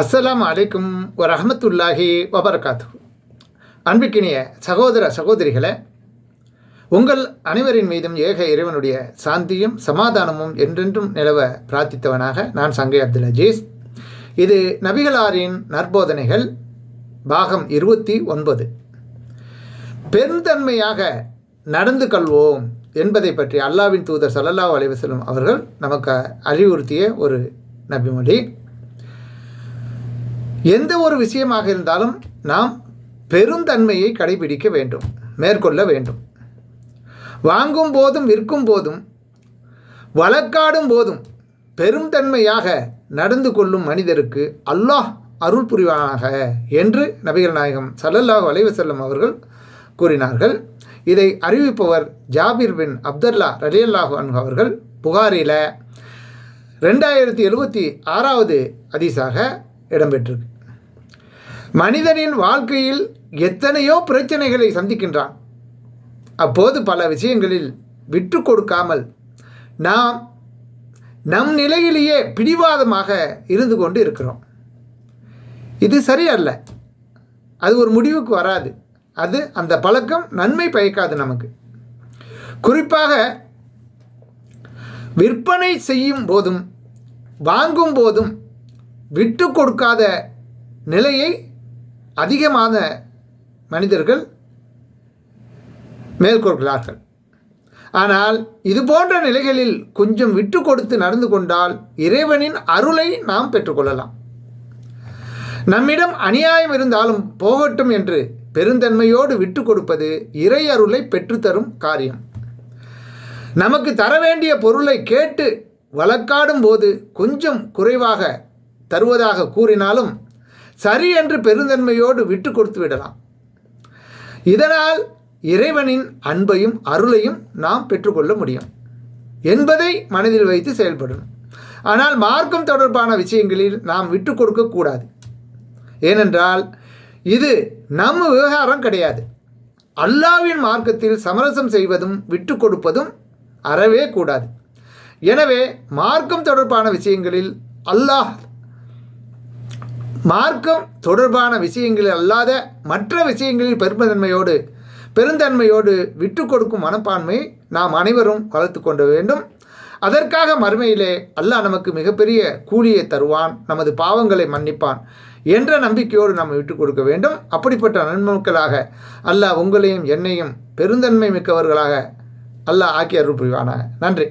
அஸ்ஸலாம் அலைக்கும் வரஹமத்துல்லாஹி வபர்காத்து. அன்பிக்கினிய சகோதர சகோதரிகளே உங்கள் அனைவரின் மீதும் ஏக இறைவனுடைய சாந்தியும் சமாதானமும் என்றென்றும் நிலவ பிரார்த்தித்தவனாக நான் சங்கை அப்துல் அஜீஸ். இது நபிகளாரின் நற்போதனைகள் பாகம் இருபத்தி ஒன்பது. பெருந்தன்மையாக நடந்து கொள்வோம் என்பதை பற்றி அல்லாவின் தூதர் சல்லல்லா அலைவசலம் அவர்கள் நமக்கு அறிவுறுத்திய ஒரு நபிமொழி. எந்த ஒரு விஷயமாக இருந்தாலும் நாம் பெருந்தன்மையை கடைபிடிக்க வேண்டும் மேற்கொள்ள வேண்டும். வாங்கும் போதும் விற்கும் போதும் வழக்காடும் போதும் பெருந்தன்மையாக நடந்து கொள்ளும் மனிதருக்கு அல்லாஹ் அருள் புரிவானாக என்று நபிகள் நாயகம் சல்லல்லாஹ் வலைவசல்லம் அவர்கள் கூறினார்கள். இதை அறிவிப்பவர் ஜாபிர் பின் அப்துல்லா ரலியல்லாஹு அன்ஹு அவர்கள். புகாரில் ரெண்டாயிரத்தி எழுபத்தி ஆறாவது அதிசாக இடம்பெற்றிருக்கு. மனிதனின் வாழ்க்கையில் எத்தனையோ பிரச்சனைகளை சந்திக்கின்றான். அப்போது பல விஷயங்களில் விட்டு கொடுக்காமல் நாம் நம் நிலையிலேயே பிடிவாதமாக இருந்து கொண்டு இருக்கிறோம். இது சரியல்ல அது ஒரு முடிவுக்கு வராது. அது அந்த பழக்கம் நன்மை பயக்காது நமக்கு. குறிப்பாக விற்பனை செய்யும் போதும் வாங்கும் போதும் விட்டு கொடுக்காத நிலையை அதிகமான மனிதர்கள் மேற்கொள்கிறார்கள் ஆனால் இது போன்ற நிலைகளில் கொஞ்சம் விட்டு கொடுத்து நடந்து கொண்டால் இறைவனின் அருளை நாம் பெற்றுக்கொள்ளலாம் நம்மிடம் அநியாயம் இருந்தாலும் போகட்டும் என்று பெருந்தன்மையோடு விட்டு கொடுப்பது இறை அருளை பெற்றுத்தரும் காரியம். நமக்கு தர வேண்டிய பொருளை கேட்டு வழக்காடும் போது கொஞ்சம் குறைவாக தருவதாக கூறினாலும் சரி என்று பெருந்தன்மையோடு விட்டு கொடுத்து விடலாம். இதனால் இறைவனின் அன்பையும் அருளையும் நாம் பெற்றுக்கொள்ள முடியும். என்பதை மனதில் வைத்து செயல்படணும் ஆனால் மார்க்கம் தொடர்பான விஷயங்களில் நாம் விட்டு கொடுக்கக்கூடாது ஏனென்றால் இது நம் விவகாரம் கிடையாது. அல்லாவின் மார்க்கத்தில் சமரசம் செய்வதும் விட்டு கொடுப்பதும் அறவே கூடாது. எனவே மார்க்கம் தொடர்பான விஷயங்களில் அல்லாஹ் மார்க்கம் தொடர்பான விஷயங்களில் அல்லாத மற்ற விஷயங்களில் பெருமதன்மையோடு பெருந்தன்மையோடு விட்டு கொடுக்கும் மனப்பான்மையை நாம் அனைவரும் வளர்த்து கொண்ட வேண்டும். அதற்காக மறுமையிலே அல்லாஹ் நமக்கு மிகப்பெரிய கூலியை தருவான் நமது பாவங்களை மன்னிப்பான் என்ற நம்பிக்கையோடு நாம் விட்டு கொடுக்க வேண்டும். அப்படிப்பட்ட நன்மக்களாக அல்லாஹ் உங்களையும் என்னையும் பெருந்தன்மை மிக்கவர்களாக அல்லாஹ் ஆக்கி அருள் புரிவானாக. நன்றி.